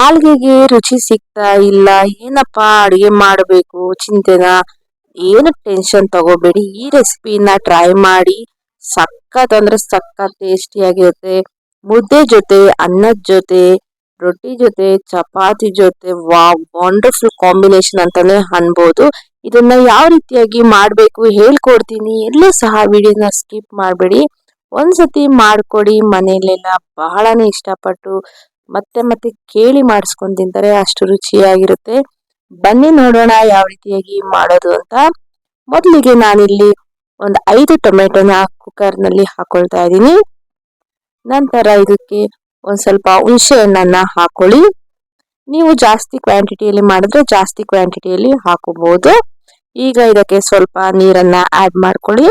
ನಾಲ್ಗೆಗೆ ರುಚಿ ಸಿಗ್ತಾ ಇಲ್ಲ. ಏನಪ್ಪಾ ಅಡುಗೆ ಮಾಡಬೇಕು? ಚಿಂತೆನ? ಏನು ಟೆನ್ಷನ್ ತಗೋಬೇಡಿ. ಈ ರೆಸಿಪಿನ ಟ್ರೈ ಮಾಡಿ. ಸಖತ್ ಅಂದ್ರೆ ಸಖತ್ ಟೇಸ್ಟಿಯಾಗಿರುತ್ತೆ ಮುದ್ದೆ ಜೊತೆ, ಅನ್ನದ ಜೊತೆ, ರೊಟ್ಟಿ ಜೊತೆ, ಚಪಾತಿ ಜೊತೆ ವಾ ವಂಡರ್ಫುಲ್ ಕಾಂಬಿನೇಷನ್ ಅಂತಾನೆ ಅನ್ಬೋದು. ಇದನ್ನ ಯಾವ ರೀತಿಯಾಗಿ ಮಾಡಬೇಕು ಹೇಳ್ಕೊಡ್ತೀನಿ. ಎಲ್ಲೂ ಸಹ ವಿಡಿಯೋನ ಸ್ಕಿಪ್ ಮಾಡಬೇಡಿ. ಒಂದ್ಸತಿ ಮಾಡ್ಕೊಡಿ. ಮನೆಯಲ್ಲೆಲ್ಲ ಬಹಳನೇ ಇಷ್ಟಪಟ್ಟು ಮತ್ತೆ ಮತ್ತೆ ಕೇಳಿ ಮಾಡಿಸ್ಕೊಂಡು ತಿಂತಾರೆ, ಅಷ್ಟು ರುಚಿಯಾಗಿರುತ್ತೆ. ಬನ್ನಿ ನೋಡೋಣ ಯಾವ ರೀತಿಯಾಗಿ ಮಾಡೋದು ಅಂತ. ಮೊದಲಿಗೆ ನಾನಿಲ್ಲಿ ಒಂದು ಐದು ಟೊಮೆಟೊನ ಕುಕ್ಕರ್ನಲ್ಲಿ ಹಾಕೊಳ್ತಾ ಇದ್ದೀನಿ. ನಂತರ ಇದಕ್ಕೆ ಒಂದು ಸ್ವಲ್ಪ ಹುಣಸೆ ಹಣ್ಣನ್ನು ಹಾಕೊಳ್ಳಿ. ನೀವು ಜಾಸ್ತಿ ಕ್ವಾಂಟಿಟಿಯಲ್ಲಿ ಮಾಡಿದ್ರೆ ಜಾಸ್ತಿ ಕ್ವಾಂಟಿಟಿಯಲ್ಲಿ ಹಾಕೋಬಹುದು ಈಗ ಇದಕ್ಕೆ ಸ್ವಲ್ಪ ನೀರನ್ನ ಆಡ್ ಮಾಡ್ಕೊಳ್ಳಿ.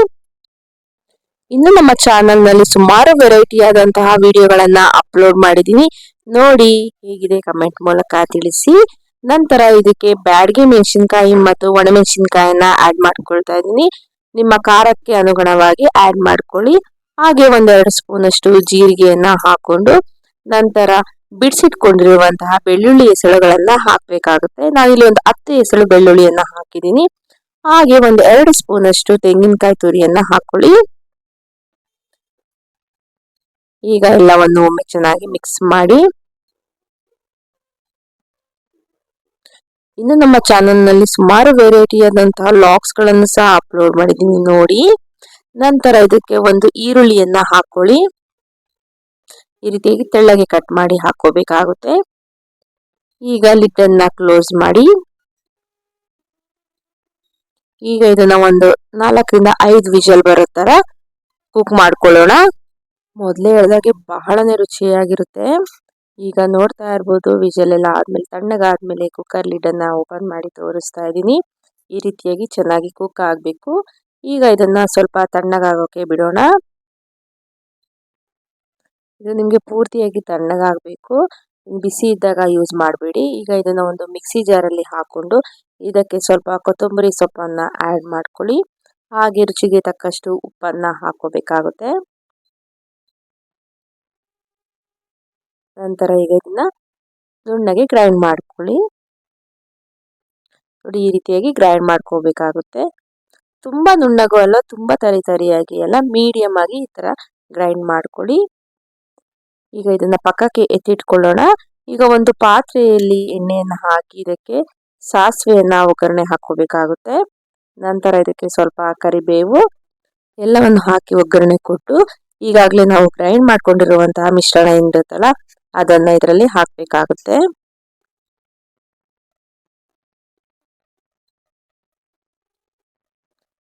ಇನ್ನು ನಮ್ಮ ಚಾನಲ್ನಲ್ಲಿ ಸುಮಾರು ವೆರೈಟಿ ಆದಂತಹ ವಿಡಿಯೋಗಳನ್ನು ಅಪ್ಲೋಡ್ ಮಾಡಿದ್ದೀನಿ. ನೋಡಿ ಹೇಗಿದೆ ಕಮೆಂಟ್ ಮೂಲಕ ತಿಳಿಸಿ. ನಂತರ ಇದಕ್ಕೆ ಬ್ಯಾಡ್ಗೆ ಮೆಣಸಿನ್ಕಾಯಿ ಮತ್ತು ಒಣಮೆಣಸಿನ್ಕಾಯನ್ನ ಆಡ್ ಮಾಡ್ಕೊಳ್ತಾ ಇದ್ದೀನಿ. ನಿಮ್ಮ ಖಾರಕ್ಕೆ ಅನುಗುಣವಾಗಿ ಆಡ್ ಮಾಡ್ಕೊಳ್ಳಿ. ಹಾಗೆ ಒಂದೆರಡು ಸ್ಪೂನ್ ಅಷ್ಟು ಜೀರಿಗೆಯನ್ನ ಹಾಕೊಂಡು ನಂತರ ಬಿಡಿಸಿಟ್ಕೊಂಡಿರುವಂತಹ ಬೆಳ್ಳುಳ್ಳಿ ಹೆಸಳುಗಳನ್ನು ಹಾಕಬೇಕಾಗುತ್ತೆ. ನಾನಿಲ್ಲಿ ಒಂದು ಹತ್ತು ಹೆಸಳು ಬೆಳ್ಳುಳ್ಳಿಯನ್ನ ಹಾಕಿದ್ದೀನಿ. ಹಾಗೆ ಒಂದು ಎರಡು ಸ್ಪೂನಷ್ಟು ತೆಂಗಿನಕಾಯಿ ತುರಿಯನ್ನ ಹಾಕೊಳ್ಳಿ. ಈಗ ಎಲ್ಲವನ್ನು ಒಮ್ಮೆ ಚೆನ್ನಾಗಿ ಮಿಕ್ಸ್ ಮಾಡಿ. ಇನ್ನು ನಮ್ಮ ಚಾನಲ್ನಲ್ಲಿ ಸುಮಾರು ವೆರೈಟಿ ಆದಂತಹ ಲಾಕ್ಸ್ಗಳನ್ನು ಸಹ ಅಪ್ಲೋಡ್ ಮಾಡಿದ್ದೀನಿ ನೋಡಿ. ನಂತರ ಇದಕ್ಕೆ ಒಂದು ಈರುಳ್ಳಿಯನ್ನ ಹಾಕೊಳ್ಳಿ. ಈ ರೀತಿಯಾಗಿ ತೆಳ್ಳಗೆ ಕಟ್ ಮಾಡಿ ಹಾಕೋಬೇಕಾಗುತ್ತೆ ಈಗ ಲಿಡ್ ಕ್ಲೋಸ್ ಮಾಡಿ. ಈಗ ಇದನ್ನ ಒಂದು ನಾಲ್ಕರಿಂದ ಐದು ವಿಷಲ್ ಬರೋ ತರ ಕುಕ್ ಮಾಡ್ಕೊಳ್ಳೋಣ. ಮೊದಲೇ ಹೇಳಿದಾಗೆ ಬಹಳನೇ ರುಚಿಯಾಗಿರುತ್ತೆ. ಈಗ ನೋಡ್ತಾ ಇರ್ಬೋದು ವಿಜಲ್ ಎಲ್ಲ ಆದ್ಮೇಲೆ ತಣ್ಣಗಾದ್ಮೇಲೆ ಕುಕ್ಕರ್ ಲಿಡನ್ನ ಓಪನ್ ಮಾಡಿ ತೋರಿಸ್ತಾ ಇದ್ದೀನಿ. ಈ ರೀತಿಯಾಗಿ ಚೆನ್ನಾಗಿ ಕುಕ್ ಆಗಬೇಕು. ಈಗ ಇದನ್ನ ಸ್ವಲ್ಪ ತಣ್ಣಗಾಗೋಕೆ ಬಿಡೋಣ. ಇದು ನಿಮಗೆ ಪೂರ್ತಿಯಾಗಿ ತಣ್ಣಗಾಗಬೇಕು. ಬಿಸಿ ಇದ್ದಾಗ ಯೂಸ್ ಮಾಡಬೇಡಿ. ಈಗ ಇದನ್ನ ಒಂದು ಮಿಕ್ಸಿ ಜಾರಲ್ಲಿ ಹಾಕೊಂಡು ಇದಕ್ಕೆ ಸ್ವಲ್ಪ ಕೊತ್ತಂಬರಿ ಸೊಪ್ಪನ್ನ ಆ್ಯಡ್ ಮಾಡ್ಕೊಳ್ಳಿ. ಹಾಗೆ ರುಚಿಗೆ ತಕ್ಕಷ್ಟು ಉಪ್ಪನ್ನ ಹಾಕೋಬೇಕಾಗುತ್ತೆ ನಂತರ ಈಗ ಇದನ್ನ ನುಣ್ಣಗೆ ಗ್ರೈಂಡ್ ಮಾಡ್ಕೊಳ್ಳಿ. ನೋಡಿ, ಈ ರೀತಿಯಾಗಿ ಗ್ರೈಂಡ್ ಮಾಡ್ಕೋಬೇಕಾಗುತ್ತೆ. ತುಂಬ ನುಣ್ಣಗೂ ಅಲ್ಲ, ತುಂಬ ತರಿ ತರಿಯಾಗಿ ಅಲ್ಲ ಮೀಡಿಯಮ್ ಆಗಿ ಈ ಥರ ಗ್ರೈಂಡ್ ಮಾಡ್ಕೊಳ್ಳಿ. ಈಗ ಇದನ್ನ ಪಕ್ಕಕ್ಕೆ ಎತ್ತಿಟ್ಕೊಳ್ಳೋಣ. ಈಗ ಒಂದು ಪಾತ್ರೆಯಲ್ಲಿ ಎಣ್ಣೆಯನ್ನು ಹಾಕಿ, ಇದಕ್ಕೆ ಸಾಸಿವೆಯನ್ನ ಒಗ್ಗರಣೆ ಹಾಕೋಬೇಕಾಗುತ್ತೆ ನಂತರ ಇದಕ್ಕೆ ಸ್ವಲ್ಪ ಕರಿಬೇವು, ಎಲ್ಲವನ್ನು ಹಾಕಿ ಒಗ್ಗರಣೆ ಕೊಟ್ಟು, ಈಗಾಗಲೇ ನಾವು ಗ್ರೈಂಡ್ ಮಾಡ್ಕೊಂಡಿರುವಂತಹ ಮಿಶ್ರಣ ಏನಿರುತ್ತಲ್ಲ ಅದನ್ನ ಇದರಲ್ಲಿ ಹಾಕಬೇಕಾಗುತ್ತೆ.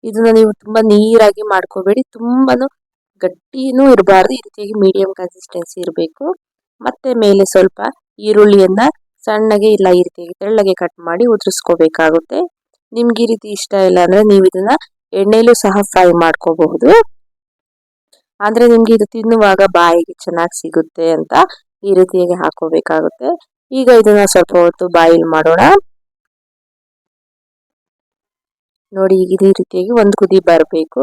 ಇದನ್ನ ನೀವು ತುಂಬಾ ನೀರಾಗಿ ಮಾಡ್ಕೋಬೇಡಿ. ತುಂಬಾನು ಗಟ್ಟಿನೂ ಇರಬಾರ್ದು. ಈ ರೀತಿಯಾಗಿ ಮೀಡಿಯಂ ಕನ್ಸಿಸ್ಟೆನ್ಸಿ ಇರಬೇಕು. ಮತ್ತೆ ಮೇಲೆ ಸ್ವಲ್ಪ ಈರುಳ್ಳಿಯನ್ನ ಸಣ್ಣಗೆ ಇಲ್ಲ ಈ ರೀತಿಯಾಗಿ ತೆಳ್ಳಗೆ ಕಟ್ ಮಾಡಿ ಉದುರಿಸ್ಕೋಬೇಕಾಗುತ್ತೆ. ನಿಮ್ಗೆ ಈ ರೀತಿ ಇಷ್ಟ ಇಲ್ಲ ಅಂದ್ರೆ ನೀವು ಇದನ್ನ ಎಣ್ಣೆಲೂ ಸಹ ಫ್ರೈ ಮಾಡ್ಕೋಬಹುದು. ಅಂದ್ರೆ ನಿಮ್ಗೆ ಇದು ತಿನ್ನುವಾಗ ಬಾಯಿಗೆ ಚೆನ್ನಾಗಿ ಸಿಗುತ್ತೆ ಅಂತ ಈ ರೀತಿಯಾಗಿ ಹಾಕೋಬೇಕಾಗುತ್ತೆ. ಈಗ ಇದನ್ನ ಸ್ವಲ್ಪ ಹೊತ್ತು ಬಾಯಿಲ್ ಮಾಡೋಣ. ನೋಡಿ, ಇದೇ ರೀತಿಯಾಗಿ ಒಂದು ಕುದಿ ಬರಬೇಕು.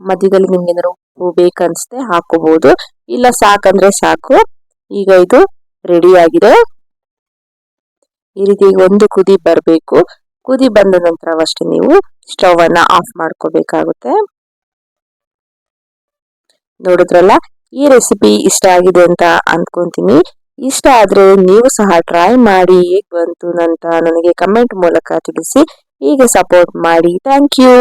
ಮಧ್ಯದಲ್ಲಿ ನಿಮ್ಗೆ ಏನಾದ್ರು ಉಪ್ಪು ಬೇಕನ್ಸುತ್ತೆ ಹಾಕೋಬಹುದು ಇಲ್ಲ ಸಾಕಂದ್ರೆ ಸಾಕು. ಈಗ ಇದು ರೆಡಿ ಆಗಿದೆ. ಈ ರೀತಿ ಒಂದು ಕುದಿ ಬರಬೇಕು. ಕುದಿ ಬಂದ ನಂತರವಷ್ಟೇ ನೀವು ಸ್ಟವ್ ಅನ್ನ ಆಫ್ ಮಾಡ್ಕೋಬೇಕಾಗುತ್ತೆ. ನೋಡಿದ್ರಲ್ಲ? ಈ ರೆಸಿಪಿ ಇಷ್ಟ ಆಗಿದೆ ಅಂತ ಅನ್ಕೊಂತೀನಿ. ಇಷ್ಟ ಆದ್ರೆ ನೀವು ಸಹ ಟ್ರೈ ಮಾಡಿ ಹೇಗ್ ಬಂತು ಅಂತ ನನಗೆ ಕಮೆಂಟ್ ಮೂಲಕ ತಿಳಿಸಿ. ಹೀಗೆ ಸಪೋರ್ಟ್ ಮಾಡಿ. Thank you